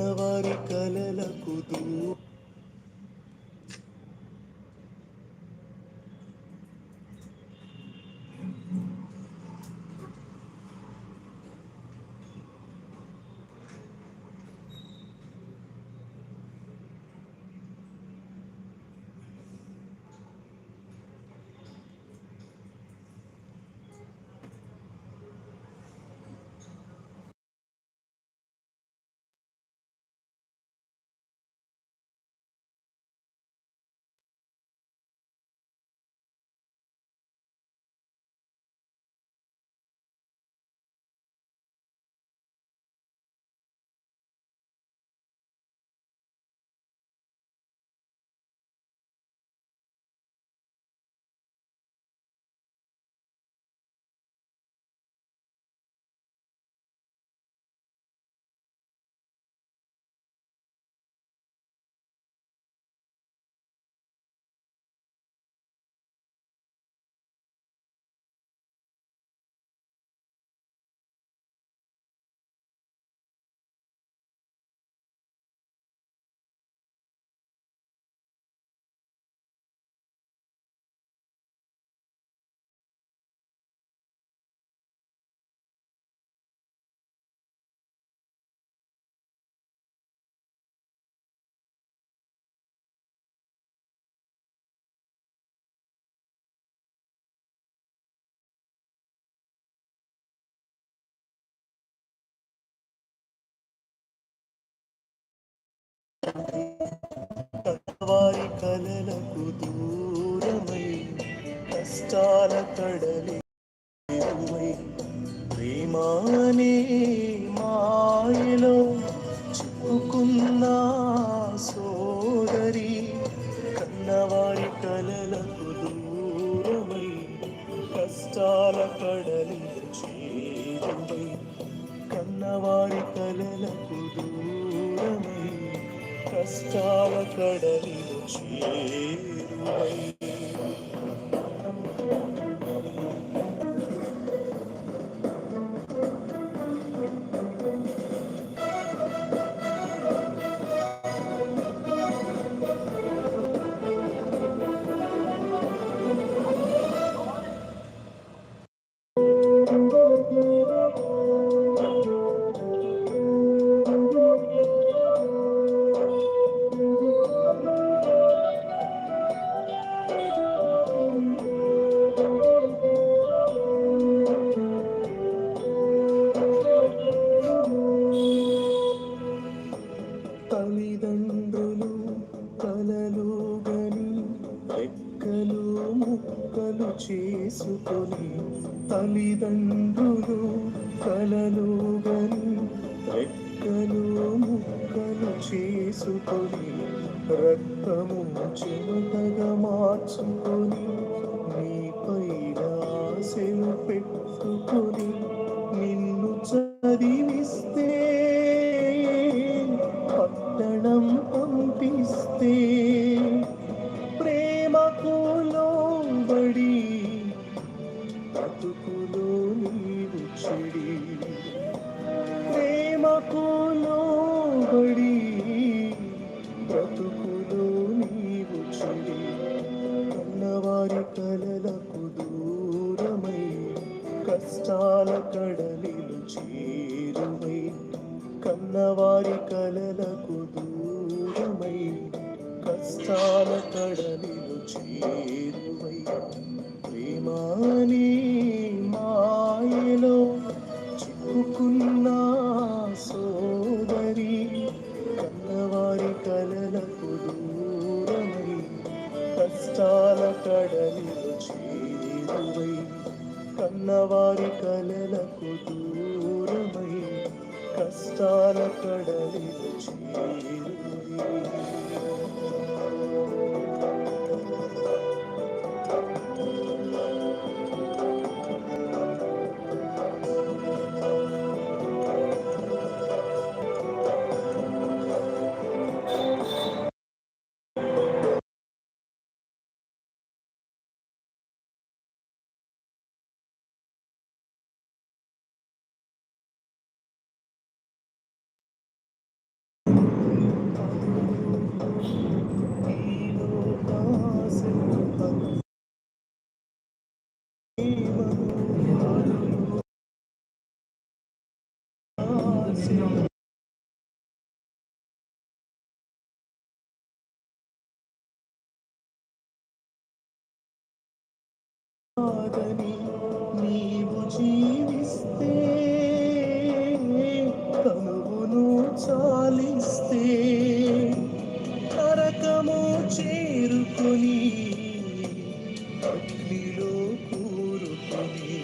కన్నవారి కలలకు దూరం. వారి కలలకు దూరమై కష్టాల కడలి చేరువై ప్రేమానే మాయలో చిక్కుకున్న సోదరి కన్నవారి కలలకు దూరమై కష్టాల కడలి కష్టాల కడలి చేసుకొని తల్లిదండ్రులు కలలు గని రెక్కలు ముక్కలు చేసుకొని రక్తము చెమటగా మార్చుకొని నీపైన ఆశలు పెట్టుకొని నిన్ను చదివిస్తే పట్టణం పంపిస్తే ప్రేమకు కన్నవారి కలలకు దూరమై కష్టాల కడలిలు చేరువై. ప్రేమాని మాయలో చిక్కుకున్న సోదరి కన్నవారి కలలకు దూరమై కష్టాల కడలిలు చేరువై. కన్నవారి కలలకు దూరమై కష్టాల కడలిలు కాదని నీవు జీవిస్తే కనువును చాలిస్తే నరకము చేరుకొని అగ్నిలో కూరుకొని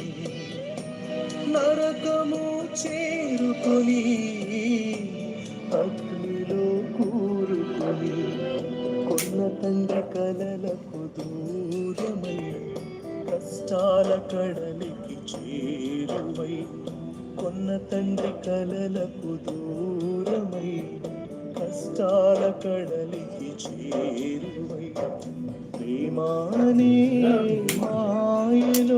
నరకము చేరుకొని అగ్నిలో కూరుకొని కొన్న తండ్రి కలలకు దూరమై కష్టాల కడలికి చేరువై కొన్న తండ్రి కలలకు దూరమై కష్టాల కడలికి చేరువై. ప్రేమానే మాయలో